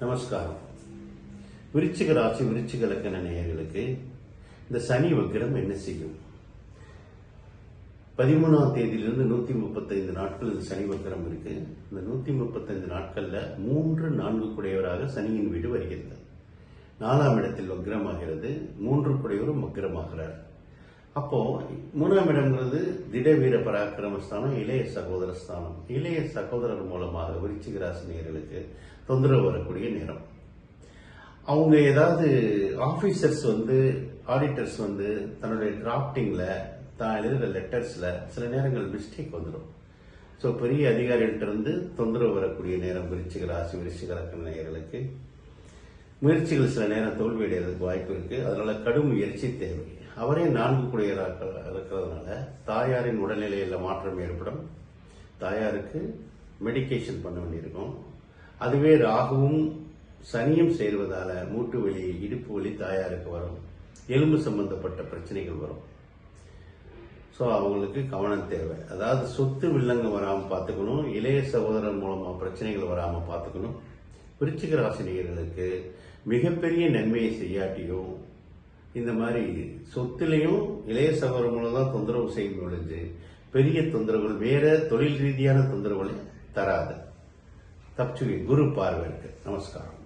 நமஸ்காரம். விருச்சிக ராசி விருச்சிக லக்கண நேயர்களுக்கு இந்த சனி வக்கிரம் என்ன செய்யும்? பதிமூணாம் தேதியிலிருந்து நூத்தி முப்பத்தைந்து நாட்கள் இந்த சனி வக்கிரம் இருக்கு. இந்த நூத்தி முப்பத்தைந்து நாட்கள்ல மூன்று நான்கு குடையவராக சனியின் வீடு வருகிறது. நாலாம் இடத்தில் வக்ரமாகிறது. மூன்று குடையவரும் வக்ரமாகிறார். அப்போ மூணாம் இடம்ங்கிறது திட வீர பராக்கிரமஸ்தானம் இளைய சகோதர ஸ்தானம் இளைய சகோதரர் மூலமாக விருச்சிக ராசி தொந்தரவு வரக்கூடிய நேரம். அவங்க ஏதாவது ஆஃபீஸர்ஸ் வந்து ஆடிட்டர்ஸ் வந்து தன்னுடைய டிராப்டிங்ல தான் எழுதுகிற லெட்டர்ஸில் சில நேரங்கள் மிஸ்டேக் வந்துடும். ஸோ பெரிய அதிகாரிகள்கிட்ட இருந்து தொந்தரவு வரக்கூடிய நேரம் விருச்சிக ராசி விருச்சிக முயற்சிகள் சில நேரம் தோல்வியடைகிறதுக்கு வாய்ப்பு இருக்கு. அதனால கடும் முயற்சி தேவை. அவரே நான்கு குடியராக இருக்கிறதுனால தாயாரின் உடல்நிலையில் மாற்றம் ஏற்படும். தாயாருக்கு மெடிக்கேஷன் பண்ண வேண்டியிருக்கும். அதுவே ராகுவும் சனியும் சேர்வதால் மூட்டு வலி இடுப்பு வலி தாயாருக்கு வரும். எலும்பு சம்பந்தப்பட்ட பிரச்சனைகள் வரும். ஸோ அவங்களுக்கு கவனம் தேவை. அதாவது சொத்து வில்லங்க வராமல் பார்த்துக்கணும். இளைய சகோதரன் மூலமாக பிரச்சனைகள் வராமல் பார்த்துக்கணும். விருச்சிக ராசினியர்களுக்கு மிகப்பெரிய நன்மையை செய்யாட்டியும் இந்த மாதிரி சொத்துலேயும் இளைய சகோதரன் மூலம் தான் தொந்தரவு செய்யும் ஒழிஞ்சு பெரிய தொந்தரவுகள் வேற தொழில் ரீதியான தொந்தரவுகளை தராது. தப்பிச்சு குரு பார்வை இருக்கு நமஸ்காரம்.